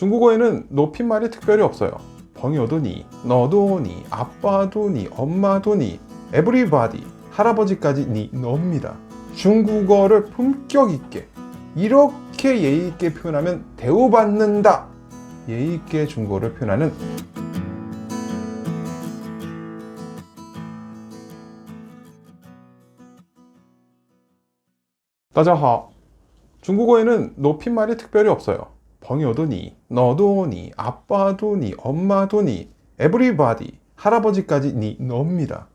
중국어에는 높임말이 특별히 없어요. 벙여도니, 너도니, 아빠도니, 엄마도니, 에브리바디, 할아버지까지 니, 너입니다. 중국어를 품격 있게 이렇게 예의 있게 표현하면 대우받는다. 예의 있게 중국어를 표현하는 따자하 중국어에는 높임말이 특별히 없어요. 벙여도 니, 너도 니, 아빠도 니, 엄마도 니, everybody, 할아버지까지 니, 너입니다.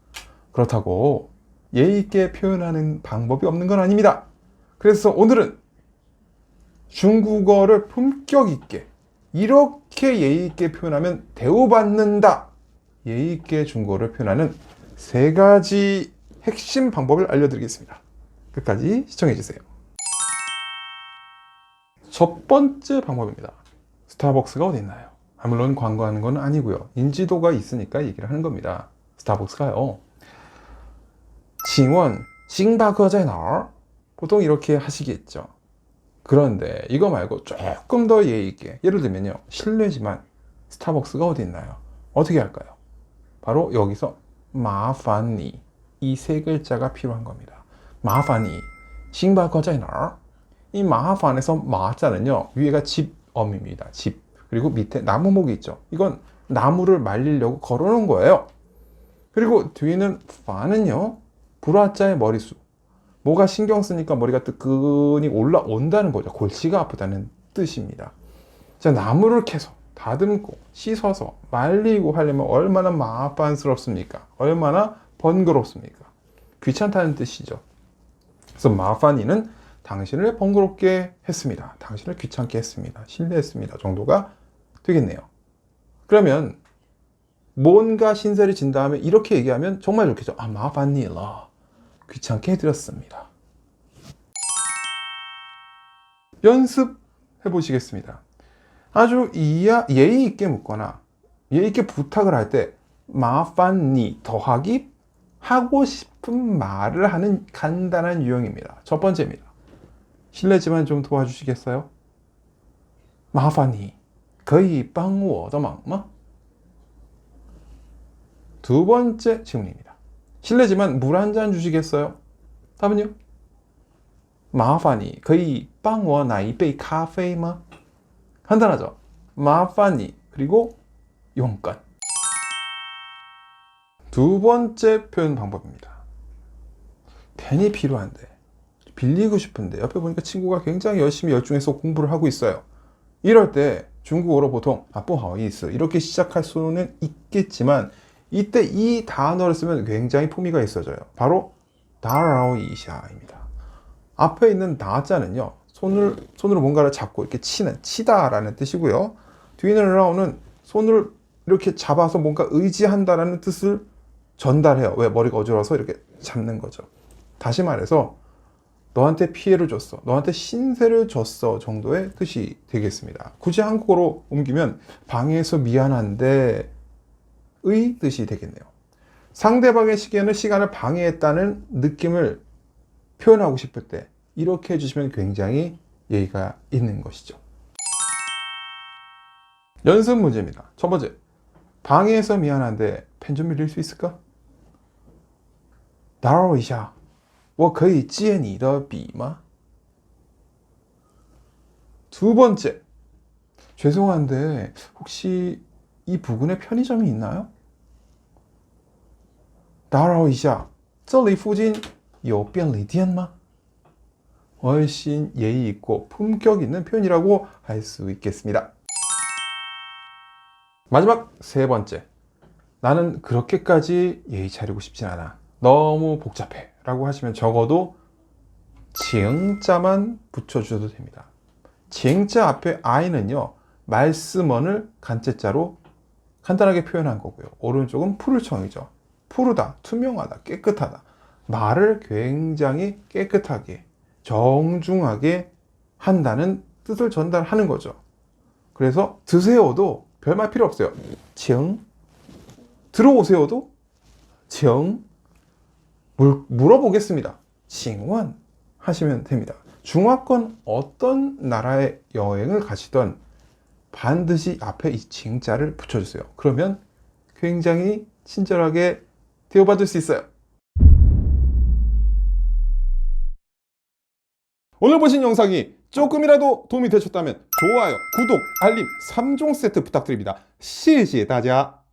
그렇다고 예의 있게 표현하는 방법이 없는 건 아닙니다. 그래서 오늘은 중국어를 품격 있게 이렇게 예의 있게 표현하면 대우받는다. 예의 있게 중국어를 표현하는 세 가지 핵심 방법을 알려드리겠습니다. 끝까지 시청해 주세요. 첫 번째 방법입니다. 스타벅스가 어디 있나요? 아, 물론 광고하는 건 아니고요. 인지도가 있으니까 얘기를 하는 겁니다. 스타벅스가요. 징원, 싱다거제너 보통 이렇게 하시겠죠. 그런데 이거 말고 조금 더 예의 있게 예를 들면요. 실례지만 스타벅스가 어디 있나요? 어떻게 할까요? 바로 여기서 마파니 이 세 글자가 필요한 겁니다. 마파니 싱다거제너 이 마하판에서 마자는요 위에가 집엄입니다. 집 그리고 밑에 나무목이 있죠. 이건 나무를 말리려고 걸어놓은 거예요. 그리고 뒤에는 파는요 불화자의 머리수. 뭐가 신경 쓰니까 머리가 뜨끈히 올라온다는 거죠. 골치가 아프다는 뜻입니다. 자 나무를 캐서 다듬고 씻어서 말리고 하려면 얼마나 마판스럽습니까? 얼마나 번거롭습니까? 귀찮다는 뜻이죠. 그래서 마파니는 당신을 번거롭게 했습니다. 당신을 귀찮게 했습니다. 실례했습니다. 정도가 되겠네요. 그러면 뭔가 신세를 진 다음에 이렇게 얘기하면 정말 좋겠죠. 아, 마반니라. 귀찮게 해드렸습니다. 연습해 보시겠습니다. 아주 예의 있게 묻거나 예의 있게 부탁을 할 때 마판니 더하기 하고 싶은 말을 하는 간단한 유형입니다. 첫 번째입니다. 실례지만 좀 도와주시겠어요? 麻烦你可以帮我的忙吗? 두 번째 질문입니다. 실례지만 물 한 잔 주시겠어요? 답은요? 麻烦你可以帮我拿一杯咖啡吗? 간단하죠? 麻烦你 그리고 용건. 두 번째 표현 방법입니다. 펜이 필요한데 빌리고 싶은데 옆에 보니까 친구가 굉장히 열심히 열중해서 공부를 하고 있어요. 이럴 때 중국어로 보통 아포하이스 이렇게 시작할 수는 있겠지만 이때 이 단어를 쓰면 굉장히 품위가 있어져요. 바로 다라오이샤입니다. 앞에 있는 다자는요. 손을 손으로 뭔가를 잡고 이렇게 치는 치다라는 뜻이고요. 뒤에 있는 라오는 손을 이렇게 잡아서 뭔가 의지한다라는 뜻을 전달해요. 왜 머리가 어지러워서 이렇게 잡는 거죠. 다시 말해서 너한테 피해를 줬어, 너한테 신세를 줬어 정도의 뜻이 되겠습니다. 굳이 한국어로 옮기면 방해해서 미안한데 의 뜻이 되겠네요. 상대방의 시간을, 시간을 방해했다는 느낌을 표현하고 싶을 때 이렇게 해주시면 굉장히 예의가 있는 것이죠. 연습 문제입니다. 첫 번째, 방해해서 미안한데 펜 좀 빌릴 수 있을까? 나로 이샤 我可以借你的笔吗? 두 번째. 죄송한데 혹시 이 부근에 편의점이 있나요? 打扰一下这里附近有便利店吗? 훨씬 예의 있고 품격 있는 표현이라고 할 수 있겠습니다. 마지막 세 번째. 나는 그렇게까지 예의 차리고 싶진 않아. 너무 복잡해. 라고 하시면 적어도 징자만 붙여주셔도 됩니다. 징자 앞에 i는요, 말씀원을 간제자로 간단하게 표현한 거고요. 오른쪽은 푸르청이죠. 푸르다, 투명하다, 깨끗하다. 말을 굉장히 깨끗하게, 정중하게 한다는 뜻을 전달하는 거죠. 그래서 드세요도 별말 필요 없어요. 징. 들어오세요도 징. 물, 물어보겠습니다. 징원 하시면 됩니다. 중화권 어떤 나라에 여행을 가시던 반드시 앞에 이 징자를 붙여주세요. 그러면 굉장히 친절하게 대우받을 수 있어요. 오늘 보신 영상이 조금이라도 도움이 되셨다면 좋아요, 구독, 알림 3종 세트 부탁드립니다. 시지다자